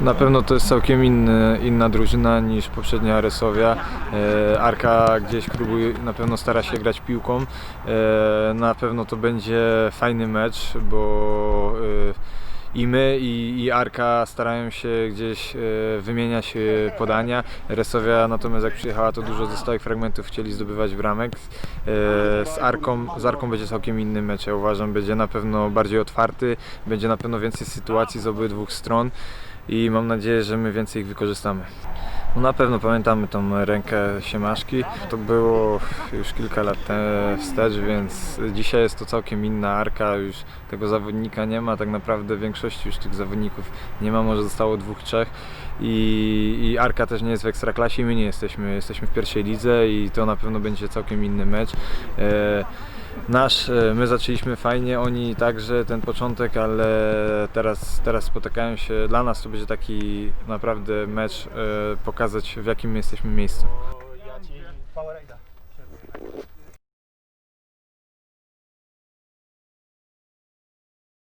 Na pewno to jest całkiem inny, inna drużyna niż poprzednia Resowia. E, Arka gdzieś próbuje, na pewno stara się grać piłką. E, na pewno to będzie fajny mecz, bo e, i my i, i Arka starają się gdzieś wymieniać podania. Resowia natomiast jak przyjechała to dużo ze stałych fragmentów chcieli zdobywać bramek. E, z, Arką, z Arką będzie całkiem inny mecz. Ja uważam, będzie na pewno bardziej otwarty, będzie na pewno więcej sytuacji z obydwu stron i mam nadzieję, że my więcej ich wykorzystamy. No na pewno pamiętamy tą rękę Siemaszki. To było już kilka lat te- wstecz, więc dzisiaj jest to całkiem inna arka. Już tego zawodnika nie ma. Tak naprawdę większości już tych zawodników nie ma, może zostało dwóch, trzech. I, I Arka też nie jest w ekstraklasie my nie jesteśmy. Jesteśmy w pierwszej lidze i to na pewno będzie całkiem inny mecz. E, Nasz, e, my zaczęliśmy fajnie, oni także ten początek, ale teraz, teraz spotykają się. Dla nas to będzie taki naprawdę mecz, e, pokazać w jakim my jesteśmy miejscu. Ja ci.